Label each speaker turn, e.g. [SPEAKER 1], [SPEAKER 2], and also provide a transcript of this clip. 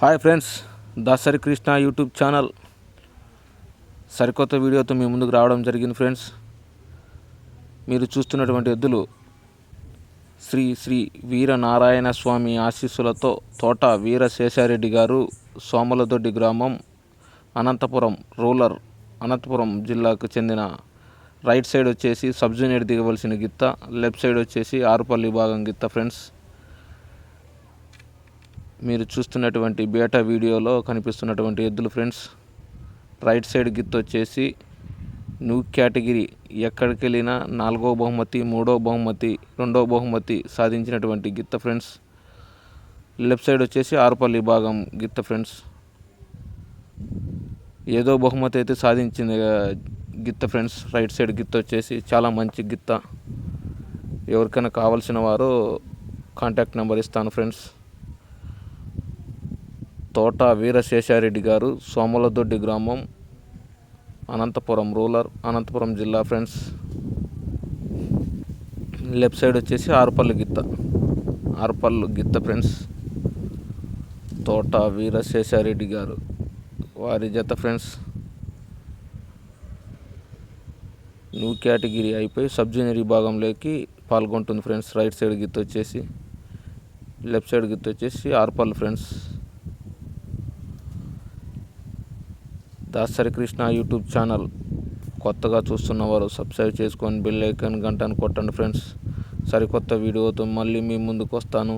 [SPEAKER 1] Hi friends Dasari Krishna YouTube channel. సరికొత్త వీడియోతో మీ ముందుకు రావడం జరిగింది ఫ్రెండ్స్. మీరు చూస్తున్నటువంటి ఎద్దులు శ్రీ శ్రీ వీరనారాయణ స్వామి ఆశీస్సులతో తోట వీర శేషారెడ్డి గారు సోమలదొడ్డి గ్రామం అనంతపురం రూరల్ అనంతపురం జిల్లాకు చెందిన రైట్ సైడ్ వచ్చేసి సబ్ జూనియర్ దిగవలసిన గిత్త లెఫ్ట్ సైడ్ వచ్చేసి ఆరుపల్లి భాగం గిత్త ఫ్రెండ్స్. మీరు చూస్తున్నటువంటి బేటా వీడియోలో కనిపిస్తున్నటువంటి ఎద్దులు ఫ్రెండ్స్ రైట్ సైడ్ గిత్త వచ్చేసి న్యూ కేటగిరీ ఎక్కడికి వెళ్ళినా నాలుగో బహుమతి మూడో బహుమతి రెండో బహుమతి సాధించినటువంటి గిత్త ఫ్రెండ్స్ లెఫ్ట్ సైడ్ వచ్చేసి ఆరుపల్లి భాగం గిత్త ఫ్రెండ్స్ ఏదో బహుమతి అయితే సాధించింది గిత్త ఫ్రెండ్స్ రైట్ సైడ్ గిత్త వచ్చేసి చాలా మంచి గిత్త. ఎవరికైనా కావాల్సిన వారు కాంటాక్ట్ నెంబర్ ఇస్తాను ఫ్రెండ్స్ తోట వీరశేషారెడ్డి గారు సోమలదొడ్డి గ్రామం అనంతపురం రూరల్ అనంతపురం జిల్లా ఫ్రెండ్స్. లెఫ్ట్ సైడ్ వచ్చేసి ఆరుపల్లి గిత్త. ఆరుపల్లు గిత్త ఫ్రెండ్స్. తోట వీరశేషారెడ్డి గారు వారి జత ఫ్రెండ్స్. న్యూ కేటగిరీ అయిపోయి సబ్ జూనియర్ విభాగంలోకి పాల్గొంటుంది ఫ్రెండ్స్. రైట్ సైడ్ గిత్త వచ్చేసి లెఫ్ట్ సైడ్ గిత్త వచ్చేసి ఆర్పల్ friends. Dasari Krishna YouTube channel. కొత్తగా చూస్తున్నవారు సబ్స్క్రైబ్ చేసుకొని బెల్ ఐకాన్ గంటను కొట్టండి ఫ్రెండ్స్. సరికొత్త వీడియోతో మళ్ళీ మీ ముందుకు వస్తాను.